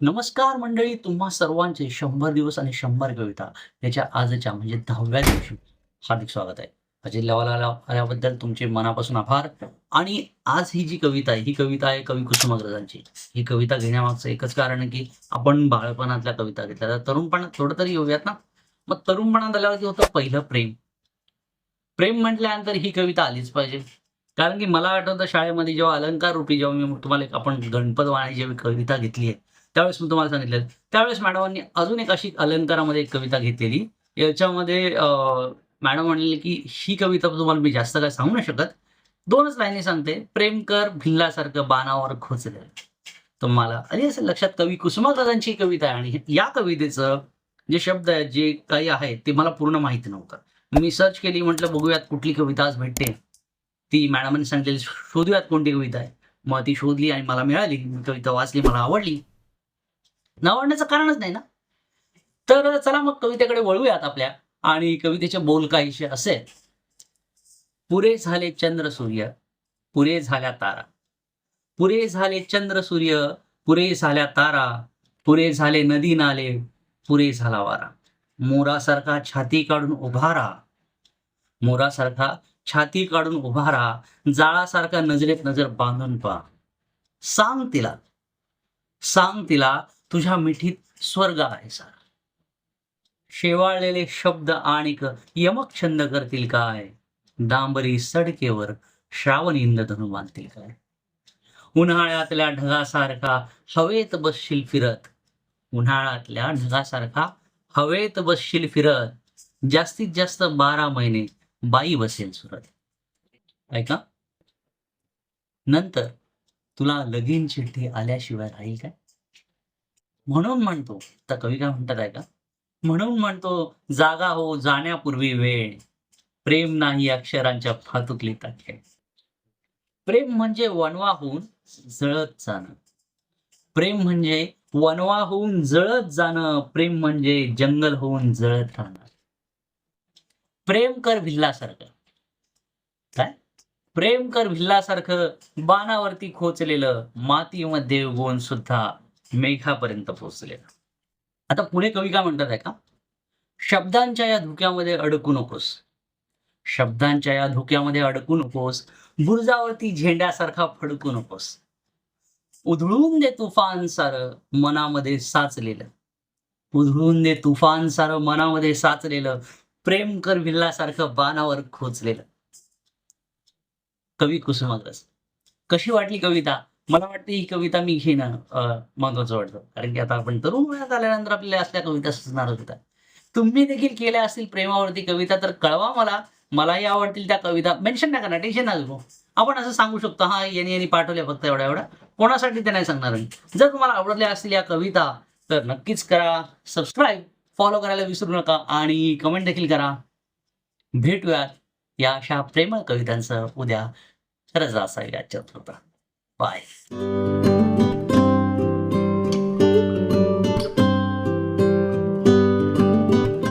नमस्कार मंडळी तुम्हा सर्वांचे शंभर दिवस आणि शंभर कविता याच्या आजच्या म्हणजे दहाव्या दिवशी हार्दिक स्वागत आहे. अजय लेवाला आल्याबद्दल तुमचे मनापासून आभार. आणि आज ही जी कविता आहे ही कविता आहे कवी कुसुमाग्रजांची. ही कविता घेण्यामागचं एकच कारण की आपण बाळपणातल्या कविता घेतल्या. तर तरुणपणात थोडं तरी येऊयात ना? मग तरुणपणात आल्यावरती होतं पहिलं प्रेम. प्रेम म्हटल्यानंतर ही कविता आलीच पाहिजे. कारण की मला आठवतं शाळेमध्ये जेव्हा अलंकार रूपी जेव्हा मी तुम्हाला एक आपण गणपत वाणी जेव्हा कविता घेतली आहे त्यावेळेस मी तुम्हाला सांगितलं. त्यावेळेस मॅडमांनी अजून एक अशी अलंकारामध्ये एक कविता घेतलेली. याच्यामध्ये मॅडम म्हणले की ही कविता तुम्हाला मी जास्त काय सांगू नाही शकत. दोनच लाईनी सांगते. प्रेम कर भिल्लासारखं बाणावर खोचले. तर मला आणि असं लक्षात कवी कुसुमाग्रजांची कविता आहे. आणि या कवितेचं जे शब्द आहेत जे काही आहेत ते मला पूर्ण माहिती नव्हतं. मी सर्च केली म्हटलं बघूयात कुठली कविता आज भेटते. ती मॅडमांनी सांगितलेली शोधूयात कोणती कविता आहे. मग ती शोधली आणि मला मिळाली. मी कविता वाचली मला आवडली. न आवडण्याचं कारणच नाही ना? तर चला मग कवितेकडे वळूयात आपल्या. आणि कवितेचे बोल काहीसे असे. पुरे झाले चंद्र सूर्य पुरे झाल्या तारा. पुरे झाले चंद्र सूर्य पुरे झाल्या तारा. पुरे झाले नदी नाले पुरे झाला वारा. मोरासारखा छाती काढून उभा राहा. मोरासारखा छाती काढून उभा राहा. जाळासारखा नजरेत नजर बांधून पहा. सांग तिला. सांग तिला तुझ्या मिठीत स्वर्ग आहे सारा. शेवाळलेले शब्द आणिक यमक छंद करतील काय? डांबरी सडकेवर श्रावण इंद्रधनु बांधतील काय? उन्हाळ्यातल्या ढगासारखा हवेत बसशील फिरत. उन्हाळ्यातल्या ढगासारखा हवेत बसशील फिरत. जास्तीत जास्त बारा महिने बाई बसेल सुरत. ऐका. नंतर तुला लगीन चिठ्ठी आल्याशिवाय राहील काय? म्हणून म्हणतो. तर कवी काय म्हणतात का म्हणून म्हणतो जागा हो जाण्यापूर्वी वेळ. प्रेम नाही अक्षरांच्या फातुकली खेळ प्रेम म्हणजे वनवा होऊन जळत जाणं. प्रेम म्हणजे वनवा होऊन जळत जाणं. प्रेम म्हणजे जंगल होऊन जळत राहणं. प्रेम कर भिल्लासारखं. काय? प्रेम कर भिल्लासारखं. बाणावरती खोचलेलं मातीमध्ये उगवून सुद्धा. मेघापर्यंत पोहोचलेलं आता पुढे कवी काय म्हणतात आहे का? शब्दांच्या या धुक्यामध्ये अडकू नकोस. शब्दांच्या या धुक्यामध्ये अडकू नकोस. बुरजावरती झेंड्यासारखा फडकू नकोस. उधळून दे तुफान सार मनामध्ये साचलेलं. उधळून दे तुफान सार मनामध्ये साचलेलं. प्रेम कर विल्लासारखं बाणावर खोचलेलं. कवी कुसुमाग्रज. कशी वाटली कविता? मला वाटते ही कविता मी घेणं महत्वाचं वाटतं. कारण की आता आपण तरुण वयात आल्यानंतर आपल्याला असल्या कविता सुचणार होत्या. तुम्ही देखील केल्या असतील प्रेमावरती कविता तर कळवा मला. मलाही आवडतील त्या कविता. मेन्शन नका ना टेन्शन नका घेऊ. आपण असं सांगू शकतो हा यांनी यांनी पाठवल्या फक्त एवढ्या एवढ्या. कोणासाठी ते नाही सांगणार मी जर तुम्हाला आवडल्या असतील या कविता तर नक्कीच करा. सबस्क्राईब फॉलो करायला विसरू नका आणि कमेंट देखील करा. भेटूयात या अशा प्रेमळ कवितांचं उद्या. रजा असावी आजच्या Bye.